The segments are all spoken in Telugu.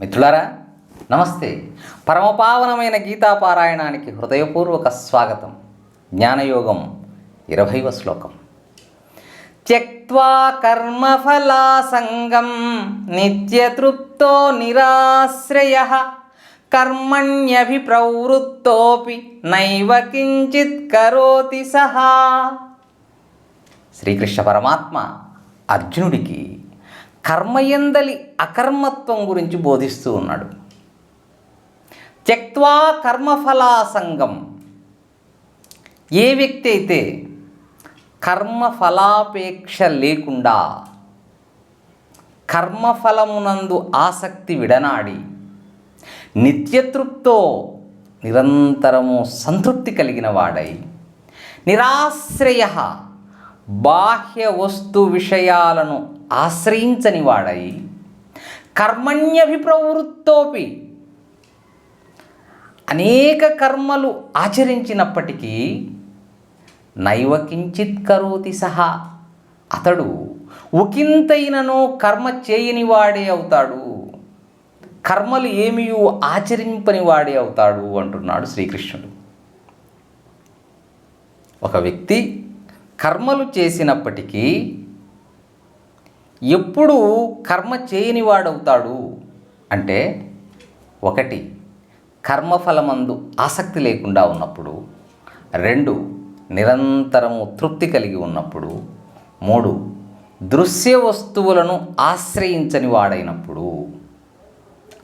మిత్రులారా నమస్తే. పరమపావనమైన గీతాపారాయణానికి హృదయపూర్వక స్వాగతం. జ్ఞానయోగం ఇరవైవ శ్లోకం. త్యక్వా కర్మఫలాసంగం నిత్యతృప్తో నిరాశ్రయ కర్మణ్యభిప్రవృత్తోపి నైవ కించిత్ కరోతి సహా. శ్రీకృష్ణ పరమాత్మ అర్జునుడికి కర్మయందలి అకర్మత్వం గురించి బోధిస్తూ ఉన్నాడు. త్యక్వా కర్మఫలాసంగం. ఏ వ్యక్తి అయితే కర్మఫలాపేక్ష లేకుండా కర్మఫలమునందు ఆసక్తి విడనాడి నిత్యతృప్తో నిరంతరము సంతృప్తి కలిగిన వాడై నిరాశ్రయ బాహ్య వస్తు విషయాలను ఆశ్రయించని వాడై కర్మణ్యభిప్రవృత్తోపి అనేక కర్మలు ఆచరించినప్పటికీ నైవ కించిత్ కరోతి సహా అతడు ఒకంతైనను కర్మ చేయని వాడే అవుతాడు కర్మలు ఏమియు ఆచరింపని వాడే అవుతాడు అంటున్నాడు శ్రీకృష్ణుడు ఒక వ్యక్తి కర్మలు చేసినప్పటికీ ఎప్పుడు కర్మ చేయని వాడవుతాడు అంటే ఒకటి కర్మఫలమందు ఆసక్తి లేకుండా ఉన్నప్పుడు. రెండు నిరంతరము తృప్తి కలిగి ఉన్నప్పుడు. మూడు దృశ్య వస్తువులను ఆశ్రయించని వాడైనప్పుడు.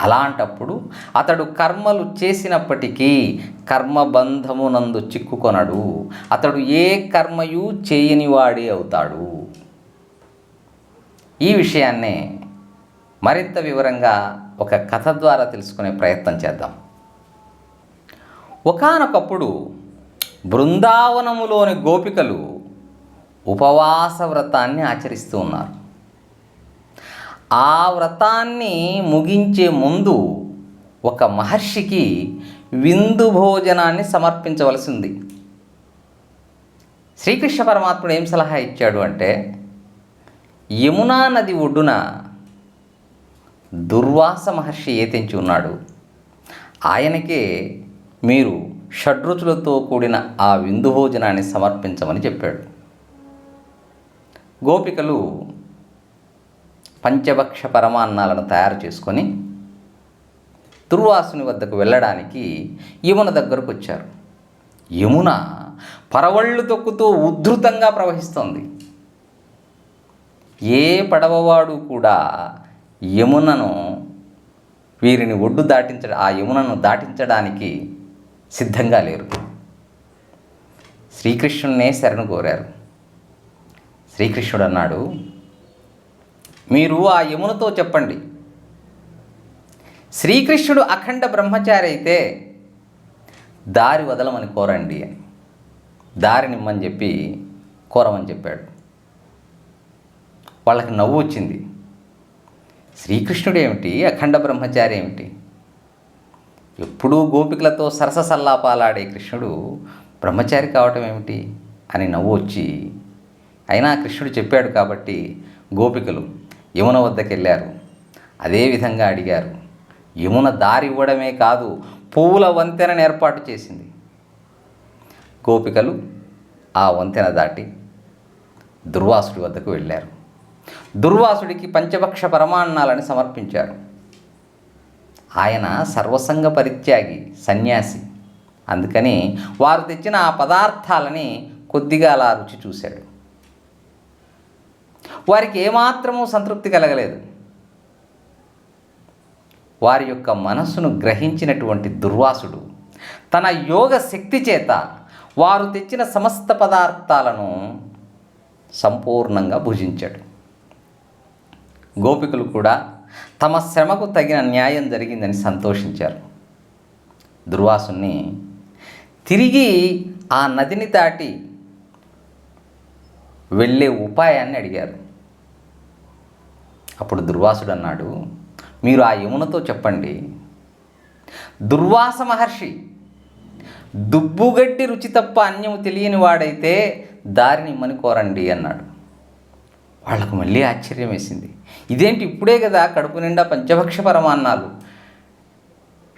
అలాంటప్పుడు అతడు కర్మలు చేసినప్పటికీ కర్మబంధమునందు చిక్కుకొనడు. అతడు ఏ కర్మయు చేయనివాడే అవుతాడు. ఈ విషయాన్నే మరింత వివరంగా ఒక కథ ద్వారా తెలుసుకునే ప్రయత్నం చేద్దాం. ఒకానొకప్పుడు బృందావనములోని గోపికలు ఉపవాస వ్రతాన్ని ఆచరిస్తూ ఉన్నారు. ఆ వ్రతాన్ని ముగించే ముందు ఒక మహర్షికి విందు భోజనాన్ని సమర్పించవలసింది శ్రీకృష్ణ పరమాత్ముడు ఏం సలహా ఇచ్చాడు అంటే యమునా నది ఒడ్డున దుర్వాస మహర్షి ఏతించి ఉన్నాడు. ఆయనకే మీరు షడ్రుచులతో కూడిన ఆ విందు భోజనాన్ని సమర్పించమని చెప్పాడు. గోపికలు పంచభక్ష పరమాన్నాలను తయారు చేసుకొని దుర్వాసుని వద్దకు వెళ్ళడానికి యమున దగ్గరకు వచ్చారు. యమున పరవళ్ళు తొక్కుతూ ఉద్ధృతంగా ప్రవహిస్తోంది. ఏ పడవవాడు కూడా యమునను వీరిని ఒడ్డు దాటించ ఆ యమునను దాటించడానికి సిద్ధంగా లేరు. శ్రీకృష్ణునే శరణు కోరారు. శ్రీకృష్ణుడు అన్నాడు మీరు ఆ యమునతో చెప్పండి. శ్రీకృష్ణుడు అఖండ బ్రహ్మచారి అయితే దారి వదలమని కోరండి అని. దారినిమ్మని చెప్పి కోరమని చెప్పాడు. వాళ్ళకి నవ్వు వచ్చింది. శ్రీకృష్ణుడు ఏమిటి అఖండ బ్రహ్మచారి ఏమిటి? ఎప్పుడూ గోపికలతో సరస సల్లాపాలాడే కృష్ణుడు బ్రహ్మచారి కావటం ఏమిటి? అని నవ్వు వచ్చి అయినా కృష్ణుడు చెప్పాడు కాబట్టి గోపికలు యమున వద్దకు వెళ్ళారు. అదేవిధంగా అడిగారు. యమున దారి ఇవ్వడమే కాదు పువ్వుల వంతెనను ఏర్పాటు చేసింది. గోపికలు ఆ వంతెన దాటి దుర్వాసుడి వద్దకు వెళ్ళారు. దుర్వాసుడికి పంచభక్ష పరమాన్నాలని సమర్పించారు. ఆయన సర్వసంగ పరిత్యాగి సన్యాసి. అందుకని వారు తెచ్చిన ఆ పదార్థాలని కొద్దిగా అలా రుచి చూశాడు. వారికి ఏమాత్రమూ సంతృప్తి కలగలేదు. వారి యొక్క మనస్సును గ్రహించినటువంటి దుర్వాసుడు తన యోగ శక్తి చేత వారు తెచ్చిన సమస్త పదార్థాలను సంపూర్ణంగా భుజించాడు. గోపికలు కూడా తమ శ్రమకు తగిన న్యాయం జరిగిందని సంతోషించారు. దుర్వాసుని తిరిగి ఆ నదిని దాటి వెళ్ళే ఉపాయాన్ని అడిగారు. అప్పుడు దుర్వాసుడు అన్నాడు మీరు ఆ యమునతో చెప్పండి. దుర్వాస మహర్షి దుబ్బుగడ్డి రుచి తప్ప అన్యము తెలియని వాడైతే దారిని ఇమ్మని కోరండి అన్నాడు. వాళ్ళకు మళ్ళీ ఆశ్చర్యం వేసింది. ఇదేంటి ఇప్పుడే కదా కడుపు నిండా పంచభక్ష పరమాన్నాలు.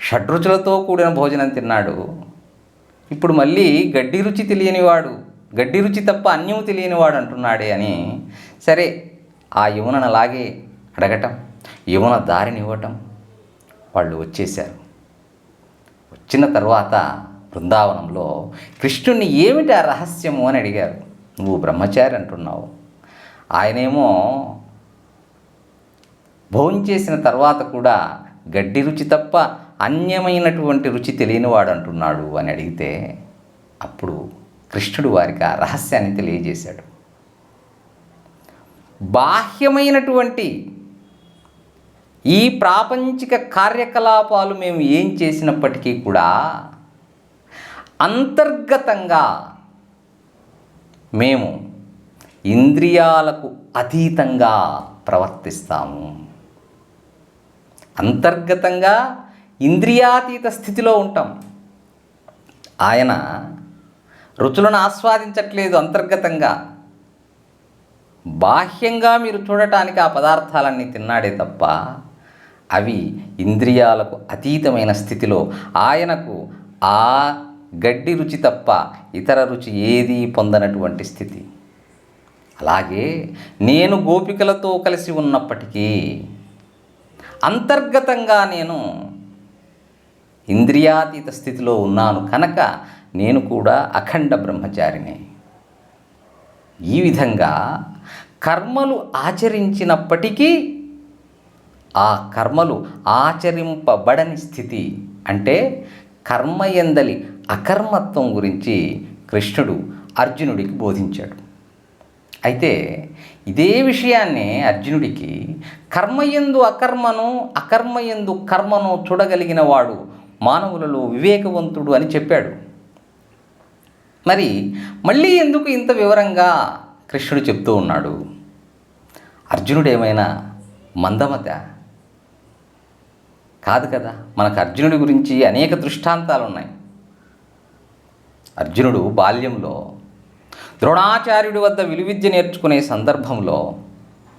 షడ్రుచులతో కూడిన భోజనం తిన్నాడు. ఇప్పుడు మళ్ళీ గడ్డి రుచి తెలియనివాడు గడ్డి రుచి తప్ప అన్యము తెలియనివాడు అంటున్నాడే అని సరే ఆ యమునను అలాగే అడగటం యమున దారిని ఇవ్వటం వాళ్ళు వచ్చేశారు. వచ్చిన తర్వాత బృందావనంలో కృష్ణుణ్ణి ఏమిటి ఆ రహస్యము అని అడిగారు. నువ్వు బ్రహ్మచారి అంటున్నావు. ఆయనేమో భోంచేసిన తర్వాత కూడా గడ్డి రుచి తప్ప అన్యమైనటువంటి రుచి తెలియనివాడు అంటున్నాడు అని అడిగితే అప్పుడు కృష్ణుడు వారికి ఆ రహస్యాన్ని తెలియజేశాడు. బాహ్యమైనటువంటి ఈ ప్రాపంచిక కార్యకలాపాలు మేము ఏం చేసినప్పటికీ కూడా అంతర్గతంగా మేము ఇంద్రియాలకు అతీతంగా ప్రవర్తిస్తాము. అంతర్గతంగా ఇంద్రియాతీత స్థితిలో ఉంటాం. ఆయన రుచులను ఆస్వాదించట్లేదు అంతర్గతంగా. బాహ్యంగా మీరు చూడటానికి ఆ పదార్థాలన్నీ తిన్నాడే తప్ప అవి ఇంద్రియాలకు అతీతమైన స్థితిలో ఆయనకు ఆ గడ్డి రుచి తప్ప ఇతర రుచి ఏదీ పొందనటువంటి స్థితి. అలాగే నేను గోపికలతో కలిసి ఉన్నప్పటికీ అంతర్గతంగా నేను ఇంద్రియాతీత స్థితిలో ఉన్నాను కనుక నేను కూడా అఖండ బ్రహ్మచారిని. ఈ విధంగా కర్మలు ఆచరించినప్పటికీ ఆ కర్మలు ఆచరింపబడని స్థితి అంటే కర్మయందలి అకర్మత్వం గురించి కృష్ణుడు అర్జునుడికి బోధించాడు. అయితే ఇదే విషయాన్ని అర్జునుడికి కర్మయందు అకర్మను అకర్మయందు కర్మను చూడగలిగిన వాడు మానవులలో వివేకవంతుడు అని చెప్పాడు. మరి మళ్ళీ ఎందుకు ఇంత వివరంగా కృష్ణుడు చెప్తూ ఉన్నాడు? అర్జునుడు ఏమైనా మందమత? కాదు కదా మనకు అర్జునుడి గురించి అనేక దృష్టాంతాలు ఉన్నాయి అర్జునుడు బాల్యంలో ద్రోణాచార్యుడి వద్ద విలువిద్య నేర్చుకునే సందర్భంలో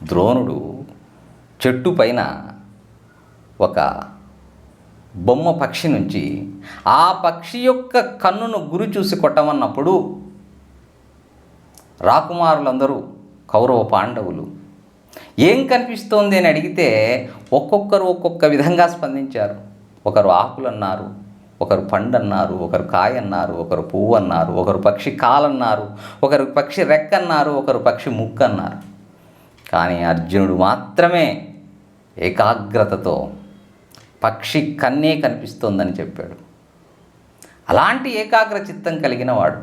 ద్రోణుడు చెట్టు పైన ఒక బొమ్మ పక్షి నుంచి ఆ పక్షి యొక్క కన్నును గురి చూసి కొట్టమన్నప్పుడు రాకుమారులందరూ కౌరవ పాండవులు ఏం కనిపిస్తోంది? అని అడిగితే ఒక్కొక్కరు ఒక్కొక్క విధంగా స్పందించారు. ఒకరు ఆకులు అన్నారు ఒకరు పండు అన్నారు ఒకరు కాయ అన్నారు ఒకరు పువ్వు అన్నారు ఒకరు పక్షి కాలన్నారు ఒకరు పక్షి రెక్క అన్నారు ఒకరు పక్షి ముక్కు అన్నారు కానీ అర్జునుడు మాత్రమే ఏకాగ్రతతో పక్షి కన్నే కనిపిస్తోందని చెప్పాడు. అలాంటి ఏకాగ్ర చిత్తం కలిగిన వాడు.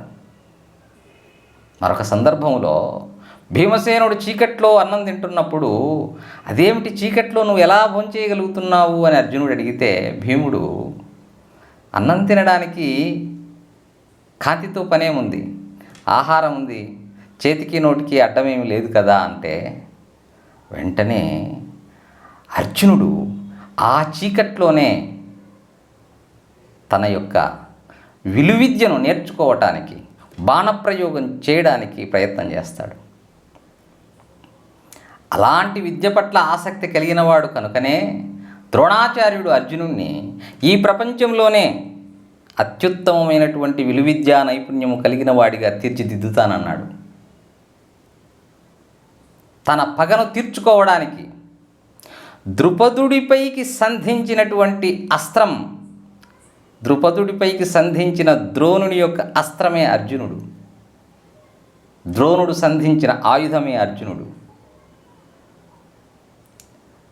మరొక సందర్భంలో భీమసేనుడు చీకట్లో అన్నం తింటున్నప్పుడు అదేమిటి చీకట్లో నువ్వు ఎలా భోంచేయగలుగుతున్నావు అని అర్జునుడు అడిగితే భీముడు అన్నం తినడానికి కాంతితో పనేముంది ఆహారం ఉంది చేతికి నోటికి అడ్డమేమి లేదు కదా అంటే వెంటనే అర్జునుడు ఆ చీకట్లోనే తన యొక్క విలువిద్యను నేర్చుకోవటానికి బాణప్రయోగం చేయడానికి ప్రయత్నం చేస్తాడు. అలాంటి విద్య పట్ల ఆసక్తి కలిగిన వాడు కనుకనే ద్రోణాచార్యుడు అర్జునుణ్ణి ఈ ప్రపంచంలోనే అత్యుత్తమమైనటువంటి విలువిద్యా నైపుణ్యము కలిగిన వాడిగా తీర్చిదిద్దుతానన్నాడు. తన పగను తీర్చుకోవడానికి ద్రుపదుడిపైకి సంధించినటువంటి అస్త్రం ద్రుపదుడిపైకి సంధించిన ద్రోణుని యొక్క అస్త్రమే అర్జునుడు. ద్రోణుడు సంధించిన ఆయుధమే అర్జునుడు.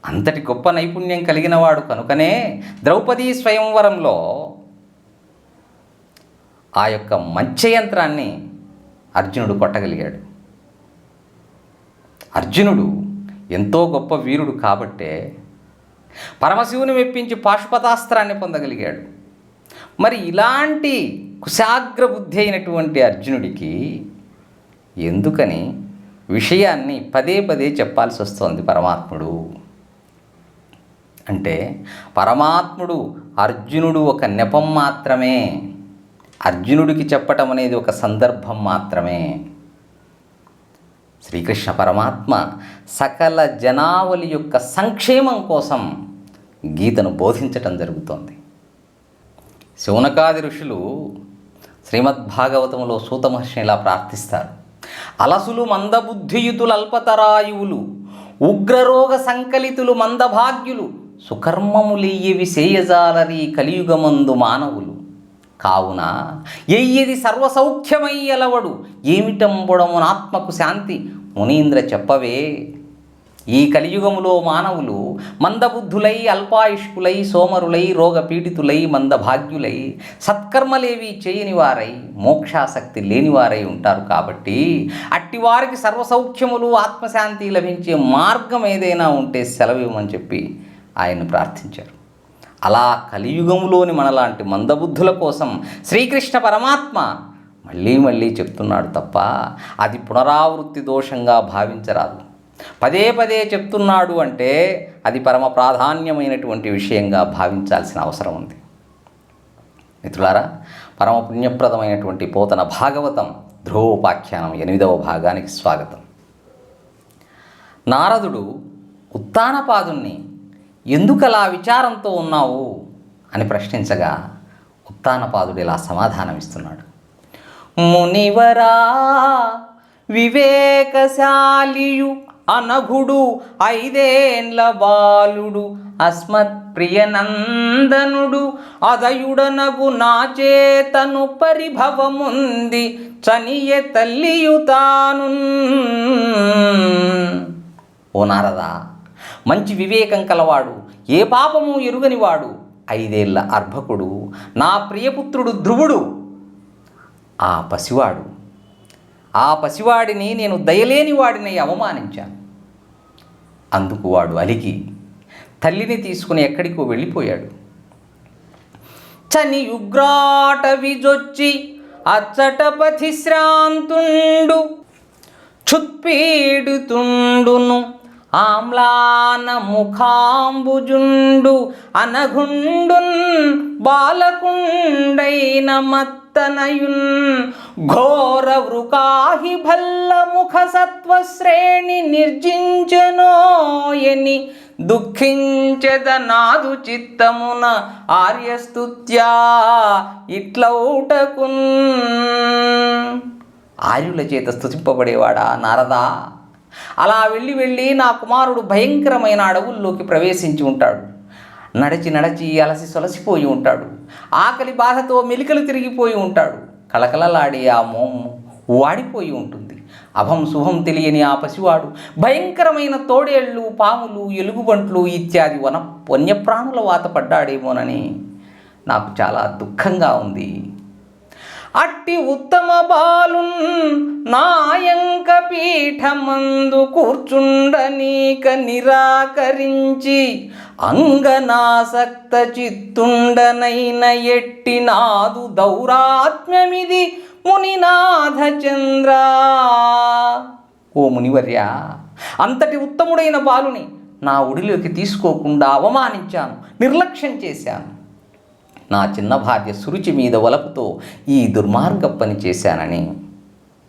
అంతటి గొప్ప నైపుణ్యం కలిగినవాడు కనుకనే ద్రౌపదీ స్వయంవరంలో ఆ యొక్క మంచయంత్రాన్ని అర్జునుడు కొట్టగలిగాడు. అర్జునుడు ఎంతో గొప్ప వీరుడు కాబట్టే పరమశివుని మెప్పించి పాశుపతాస్త్రాన్ని పొందగలిగాడు. మరి ఇలాంటి కుశాగ్ర బుద్ధి అయినటువంటి అర్జునుడికి ఎందుకని విషయాన్ని పదే పదే చెప్పాల్సి వస్తోంది పరమాత్ముడు? అంటే పరమాత్ముడు అర్జునుడు ఒక నెపం మాత్రమే. అర్జునుడికి చెప్పటం అనేది ఒక సందర్భం మాత్రమే. శ్రీకృష్ణ పరమాత్మ సకల జనావళి యొక్క సంక్షేమం కోసం గీతను బోధించటం జరుగుతోంది. శౌనకాది ఋషులు శ్రీమద్భాగవతంలో సూత మహర్షిని ఇలా ప్రార్థిస్తారు. అలసులు మందబుద్ధియుతులు అల్పతరాయువులు ఉగ్రరోగ సంకలితులు మందభాగ్యులు సుకర్మములెయ్యవి సేయజాలరి కలియుగమందు మానవులు. కావున ఎయ్యది సర్వసౌఖ్యమై అలవడు ఏమిటంబుడమునాత్మకు శాంతి? మునీంద్ర చెప్పవే ఈ కలియుగములో మానవులు మందబుద్ధులై అల్పాయుష్కులై సోమరులై రోగపీడితులై మందభాగ్యులై సత్కర్మలేవి చేయని వారై మోక్షాసక్తి లేనివారై ఉంటారు కాబట్టి అట్టివారికి సర్వసౌఖ్యములు ఆత్మశాంతి లభించే మార్గం ఏదైనా ఉంటే సెలవివ్వమని చెప్పి ఆయన ప్రార్థించారు. అలా కలియుగంలోని మనలాంటి మందబుద్ధుల కోసం శ్రీకృష్ణ పరమాత్మ మళ్ళీ మళ్ళీ చెప్తున్నాడు తప్ప అది పునరావృత్తి దోషంగా భావించరాదు. పదే పదే చెప్తున్నాడు అంటే అది పరమ ప్రాధాన్యమైనటువంటి విషయంగా భావించాల్సిన అవసరం ఉంది. మిత్రులారా పరమ పుణ్యప్రదమైనటువంటి పోతన భాగవతం ధ్రువోపాఖ్యానం ఎనిమిదవ భాగానికి స్వాగతం. నారదుడు ఉత్తానపాదుణ్ణి ఎందుకలా విచారంతో ఉన్నావు? అని ప్రశ్నించగా ఉత్తానపాదుడు ఇలా సమాధానమిస్తున్నాడు. మునివరా వివేకశాలియు అనఘుడు ఐదేండ్ల బాలుడు అస్మత్ ప్రియనందనుడు అదయుడనగు నా చేతను పరిభవముంది చనియ తల్లియుతాను ఓ నారదా మంచి వివేకం కలవాడు ఏ పాపము ఎరుగనివాడు. ఐదేళ్ళ అర్భకుడు నా ప్రియపుత్రుడు ధ్రువుడు ఆ పసివాడు. ఆ పసివాడిని నేను దయలేని వాడిని అవమానించాను. అందుకు వాడు అలిగి తల్లిని తీసుకుని ఎక్కడికో వెళ్ళిపోయాడు. చని ఉగ్రాట విజొచ్చి అచ్చటపథి శ్రాంతుండు చుత్పీడుతుండును ఆమ్లాన ముఖాంబుజుండు అనగుండున్ బాలకుండైన మత్తనయున్ ఘోర వృకాహి భల్ల ముఖ సత్వశ్రేణి నిర్జించనోయని దుఃఖించద నాదు చిత్తమున ఆర్యస్తుత్యా ఇట్లౌటకున్. ఆర్యుల చేత స్థుతింపబడేవాడా నారదా? అలా వెళ్ళి వెళ్ళి నా కుమారుడు భయంకరమైన అడవుల్లోకి ప్రవేశించి ఉంటాడు. నడిచి నడచి అలసి సొలసిపోయి ఉంటాడు. ఆకలి బాధతో మెలికలు తిరిగిపోయి ఉంటాడు. కలకలలాడే ఆ మోము వాడిపోయి ఉంటుంది. అభం శుభం తెలియని ఆ పసివాడు భయంకరమైన తోడేళ్ళు పాములు ఎలుగుబంట్లు ఇత్యాది వన వన్యప్రాణుల వాత పడ్డాడేమోనని నాకు చాలా దుఃఖంగా ఉంది. అట్టి ఉత్తమ బాలున్ నాయంక పీఠమందు కూర్చుండనీక నిరాకరించి అంగనాసక్త చిత్తుండనైన ఎట్టి నాదు దౌరాత్మ్యమిది మునినాథ చంద్ర ఓ మునివర్య అంతటి ఉత్తముడైన బాలుని నా ఒడిలోకి తీసుకోకుండా అవమానించాను నిర్లక్ష్యం చేశాను. నా చిన్న భార్య సురుచి మీద వలపుతో ఈ దుర్మార్గ పని చేశానని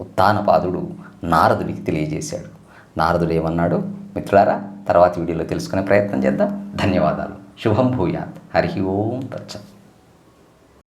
ఉత్తానపాదుడు నారదుడికి తెలియజేశాడు. నారదుడు ఏమన్నాడు? మిత్రులారా తర్వాత వీడియోలో తెలుసుకునే ప్రయత్నం చేద్దాం. ధన్యవాదాలు. శుభం భూయాత్. హరి ఓం తచ్చ